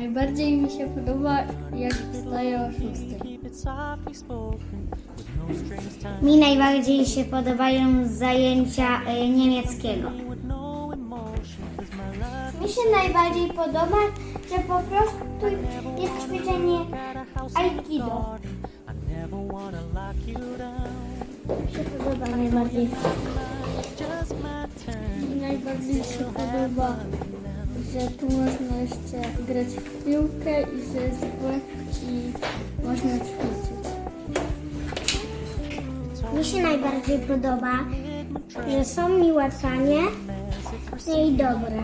Najbardziej mi się podoba, jak wstaję o 6. Mi najbardziej się podobają zajęcia y, niemieckiego. Mi się najbardziej podoba, że po prostu jest ćwiczenie Aikido. Mi się podoba najbardziej. Mi najbardziej się podoba, że tu można jeszcze grać w piłkę i jest łeb i można ćwiczyć. Mi się najbardziej podoba, że są mi łatanie i dobre.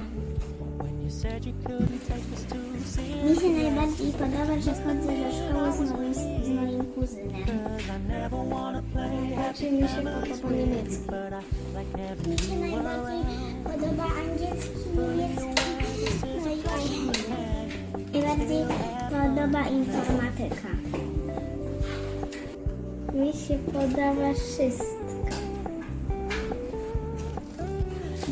Mi się najbardziej podoba, że chodzę do szkoły z moim, z moim kuzynem. Najbardziej mi się podoba niemiecki. Mi się najbardziej podoba angielski, niemiecki, podoba informatyka. Mi się podoba wszystko.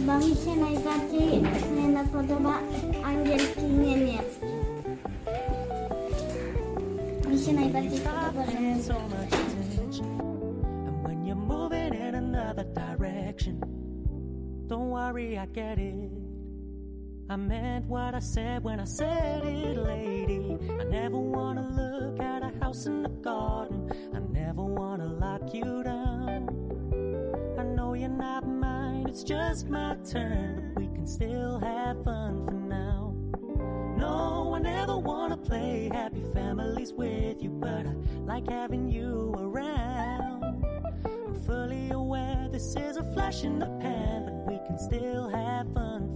Bo mi się najbardziej e, podoba angielski i niemiecki. Mi się najbardziej podoba, don't worry, I get it. I meant what I said when I said it, lady. In the garden. I never wanna lock you down. I know you're not mine, it's just my turn. but We can still have fun for now. No, I never wanna play happy families with you, but I like having you around. I'm fully aware this is a flash in the pan, but we can still have fun